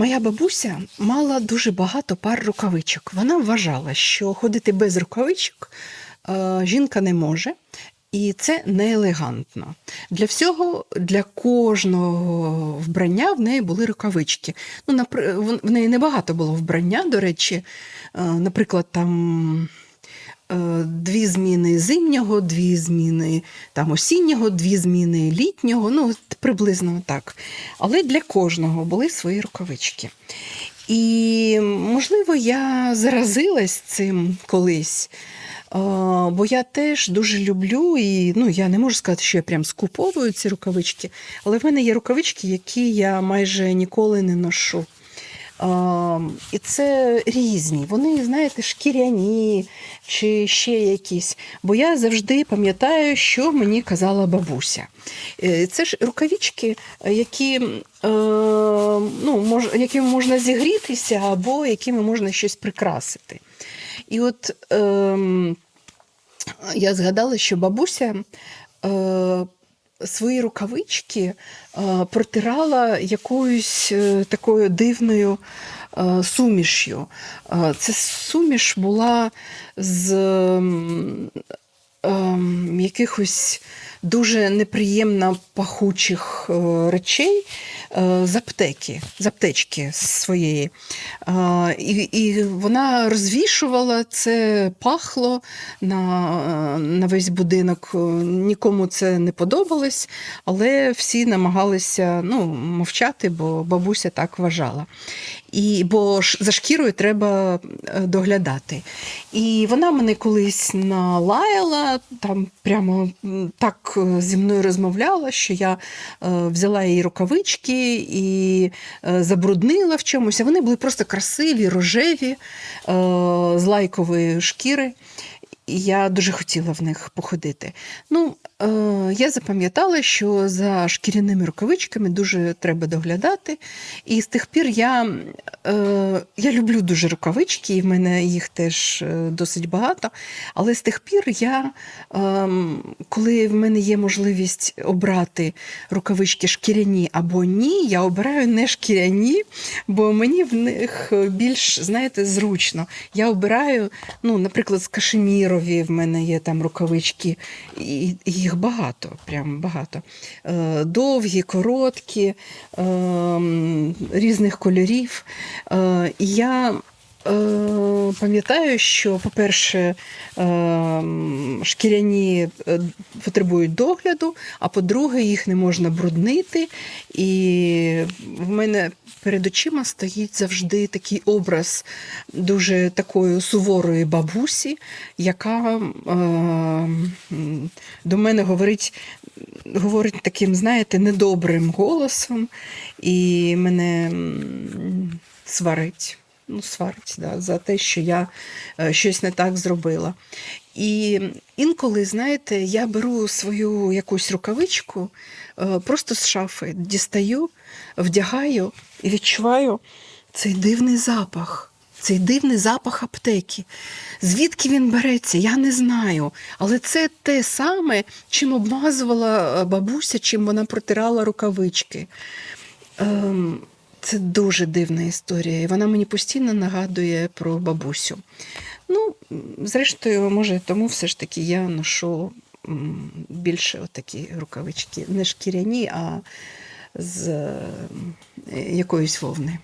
Моя бабуся мала дуже багато пар рукавичок. Вона вважала, що ходити без рукавичок е, жінка не може. І це не елегантно. Для всього, для кожного вбрання в неї були рукавички. Ну, в- неї небагато було вбрання, до речі. Е, Наприклад, там дві зміни зимнього, дві зміни там, осіннього, дві зміни літнього, ну, приблизно так. Але для кожного були свої рукавички. І, можливо, я заразилась цим колись. Е, Бо я теж дуже люблю, і ну, я не можу сказати, що я прям скуповую ці рукавички, але в мене є рукавички, які я майже ніколи не ношу. І це різні. Вони, знаєте, шкіряні чи ще якісь. Бо я завжди пам'ятаю, що мені казала бабуся. Е, Це ж рукавички, які, е, ну, мож, якими можна зігрітися, або якими можна щось прикрасити. І от ем, я згадала, що бабуся е, свої рукавички е, протирала якоюсь е, такою дивною е, сумішю. Це суміш була з ем, якихось дуже неприємно пахучих речей з аптеки, з аптечки своєї. Е, І, і вона розвішувала це, пахло на, е, на весь будинок. Е, Нікому це не подобалось, але всі намагалися ну, мовчати, бо бабуся так вважала. І, бо ж за шкірою треба е, доглядати. І вона мене колись налаяла, там прямо так е, зі мною розмовляла, що я е, взяла її рукавички і забруднила в чомусь. Вони були просто красиві, рожеві, з лайкової шкіри. І я дуже хотіла в них походити. Ну, я запам'ятала, що за шкіряними рукавичками дуже треба доглядати. І з тих пір я, е, я люблю дуже рукавички, і в мене їх теж е, досить багато. Але з тих пір я, е, коли в мене є можливість обрати рукавички шкіряні або ні, я обираю не шкіряні, бо мені в них більш, знаєте, зручно. Я обираю, ну, наприклад, з кашемірові в мене є там рукавички, і їх багато, прям багато. Е, Довгі, короткі, е, різних кольорів. Е, І я пам'ятаю, що, по-перше, е, шкіряні е, потребують догляду, а по-друге, їх не можна бруднити. І в мене перед очима стоїть завжди такий образ дуже такої суворої бабусі, яка е, до мене говорить, говорить таким, знаєте, недобрим голосом, і мене сварить. Ну, сварить да, за те, що я е, щось не так зробила. І інколи, знаєте, я беру свою якусь рукавичку е, просто з шафи, дістаю, вдягаю і відчуваю цей дивний запах. Цей дивний запах аптеки. Звідки він береться, я не знаю. Але це те саме, чим обмазувала е, бабуся, чим вона протирала рукавички. Ем, це дуже дивна історія, і вона мені постійно нагадує про бабусю. Ну, зрештою, може, тому все ж таки я ношу більше отакі рукавички, не шкіряні, а з якоїсь вовни.